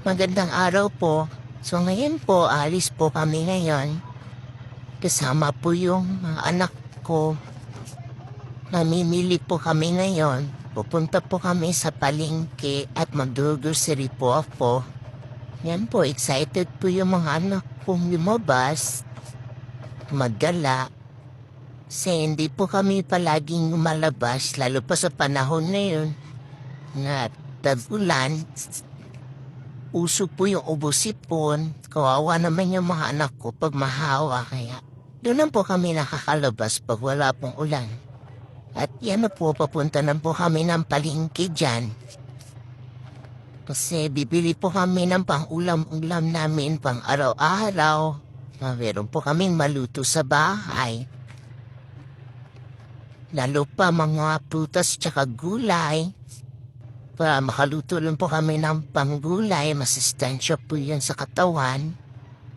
Magandang araw po. So ngayon po, alis po kami ngayon. Kasama po yung mga anak ko. Namimili po kami ngayon. Pupunta po kami sa palengke at mag-grocery po ako. Yan po, excited po yung mga anak kong lumabas. Maggala. Kasi hindi po kami palaging lumalabas, lalo pa sa panahon na yun. Na tagulan, uso po yung ubusipon. Kawawa naman yung mga anak ko pag mahawa kaya. Doon lang po kami nakakalabas pag wala pong ulan. At yan na po, papunta na po kami ng palengke dyan. Kasi bibili po kami ng pang-ulam-ulam namin pang araw-araw. Na meron po kaming maluto sa bahay. Lalo pa mga prutas tsaka gulay. Para makaluto lang po kami ng panggulay, masustansya po yan sa katawan.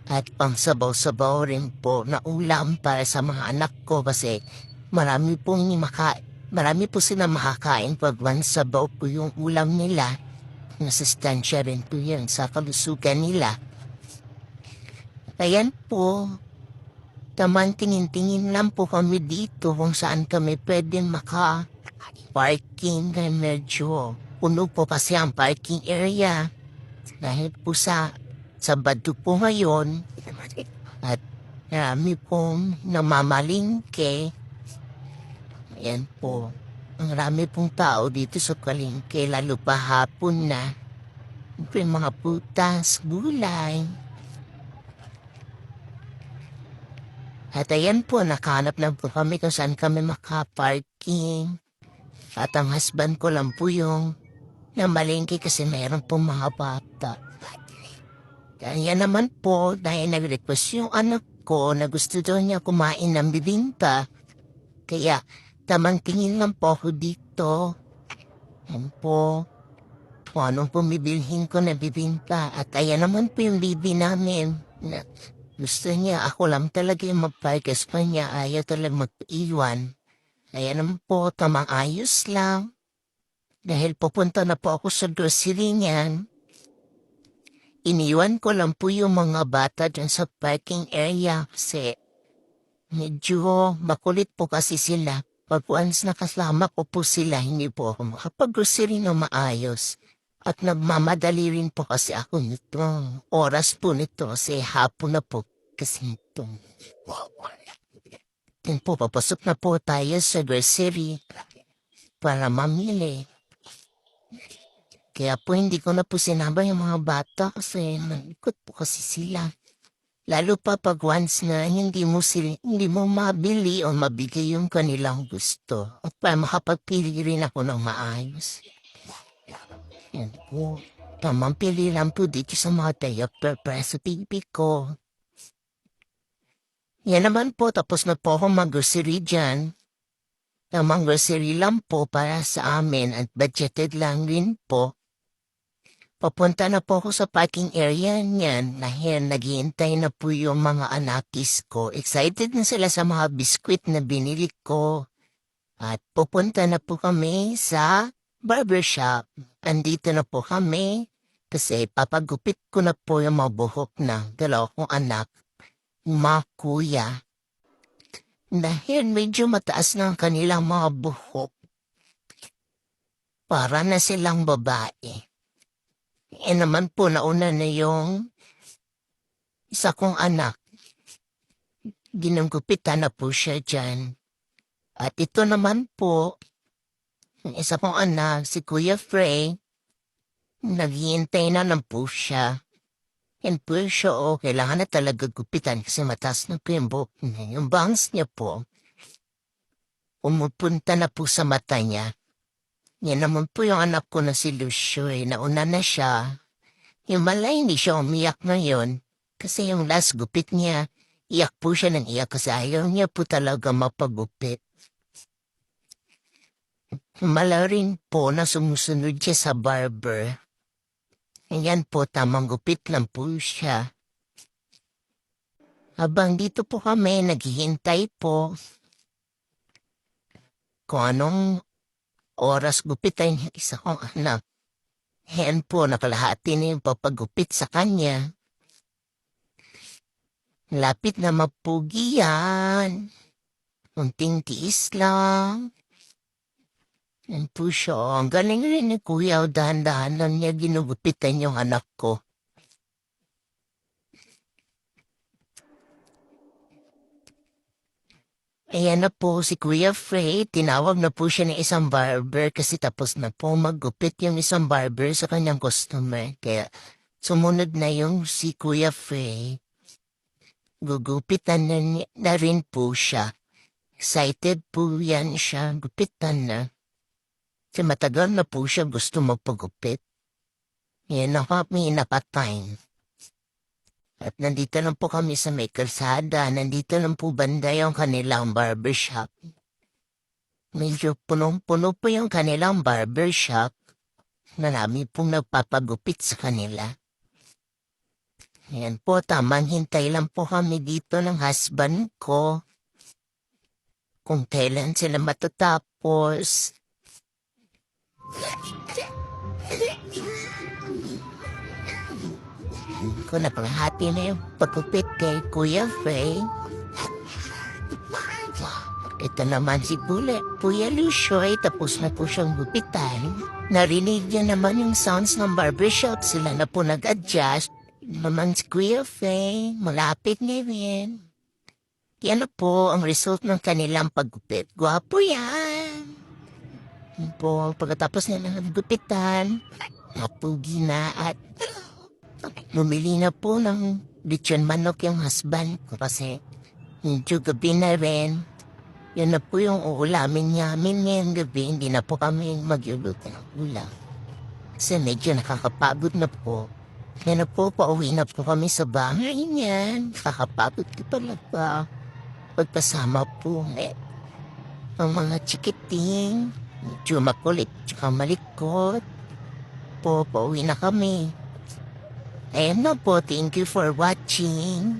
At pang sabaw-sabaw rin po na ulam para sa mga anak ko kasi marami pong maka, marami po sila makakain pag sabaw po yung ulam nila. Masustansya rin po yan sa kalusugan nila. Ayan po, Taman tingin-tingin lang po kami dito kung saan kami pwede maka parking na medyo puno po kasi ang parking area. Dahil po sa Sabado po ngayon at marami pong namamalingke. Ayan po. Ang rami pong tao dito sa kalingke lalo pa hapon na. Siyempre, mga putas, gulay. At ayan po, nakahanap lang po kami kung saan kami makaparking. At ang husband ko lang po yung namalingki kasi meron po mga bata. Kaya naman po, dahil nag-request yung anak ko na gusto daw niya kumain ng bibingka. Kaya, tamang tingin lang po ako dito. Yan po. Kung anong pumibilhin ko na bibingka. At ayan naman po yung bibi namin. Na gusto niya, ako lang talaga yung magparkas pa niya. Ayaw talaga mag-iwan. Kaya naman po, tamang ayos lang. Dahil pupunta na po ako sa grocery niyan. Iniwan ko lang po yung mga bata dyan sa parking area kasi medyo makulit po kasi sila. Pag once nakasama ko po sila, hindi po ako makapag-grocery na maayos. At nagmamadali rin po kasi ako nito. Oras po nito kasi hapon na po kasi ito. Yan po, papasok na po tayo sa grocery para mamili. Kaya po hindi ko na po sinama yung mga bata kasi nalikot po kasi sila. Lalo pa pag once na hindi mo, sila, hindi mo mabili o mabigay yung kanilang gusto. At para makapagpili rin ako ng maayos. Yan po. Tamang pili lang po dito sa mga para sa baby ko. Yan naman po, tapos na po ako mag-grocery dyan. Tamang grocery lang po para sa amin at budgeted lang rin po. Papunta na po ako sa parking area niyan dahil naghihintay na po yung mga anakis ko. Excited na sila sa mga biskwit na binili ko. At pupunta na po kami sa barbershop. Andito na po kami kasi papagupit ko na po yung mga buhok ng dalawa kong anak, mga kuya. Dahil medyo mataas na ang kanilang mga buhok. Para na silang babae. Eh naman po, nauna na yung isa kong anak. Ginunggupitan na po siya dyan. At ito naman po, isa kong anak, si Kuya Frey, naghihintay na lang po siya. Yan po siya, oh, kailangan na talaga gupitan kasi mataas buhok niya. Yung bangs niya po, umupunta na po sa mata niya. Yan naman po yung anak ko na si Lucio eh. Nauna na siya. Yung malay hindi siya umiyak ngayon. Kasi yung last gupit niya, iyak po siya ng iyak kasi ayaw niya po talaga mapagupit. Mala rin po na sumusunod siya sa barber. Ayan po, tamang gupit lang po siya. Habang dito po kami, naghihintay po. Kung anong oras gupitan yung isa kong anak. Hen po, nakalahati na yung papagupit sa kanya. Lapit na mapugi yan. Unting tiis lang. Yan po siya. Ang galing rin ni Kuya. Dahan-dahan lang niya ginugupitan yung anak ko. Ayan na po si Kuya Frey. Tinawag na po siya ng isang barber kasi tapos na po maggupit yung isang barber sa kanyang customer. Kaya sumunod na yung si Kuya Frey. Gugupitan na, na rin po siya. Excited po yan siya. Gupitan na. Kasi matagal na po siya gusto magpagupit. Yan na kami napatime. At nandito lang po kami sa may kalsada. Nandito lang po banda yung kanilang barbershop. Medyo punong-puno po yung kanilang barbershop. Marami pong nagpapagupit sa kanila. Ayan po, tamang hintay lang po kami dito ng husband ko. Kung kailan sila matatapos. Ko na panghati na yung pagkupit kay Kuya Frey. Ito naman si Bule, Kuya Lushoy, tapos na po siyang gupitan. Narinig niya naman yung sounds ng barbershop, sila na po nag-adjust. Naman si Kuya Frey, malapit na rin. Yan na po ang result ng kanilang paggupit. Gwapo yan. Po, pagkatapos na ng gupitan, napugi na at Bumili na po ng lechon manok yung husband ko kasi medyo gabi na rin. Yan na po yung uulamin namin ngayong gabi. Hindi na po kami magluluto ng ulam. Kasi medyo nakakapagod na po. Yan na po, pauwi na po kami sa bahay niyan. Kakapagod ko talaga. Pagpasama po eh, ang mga chikiting. Medyo makulit tsaka malikot. Po, pauwi na kami. Ayan na po, thank you for watching.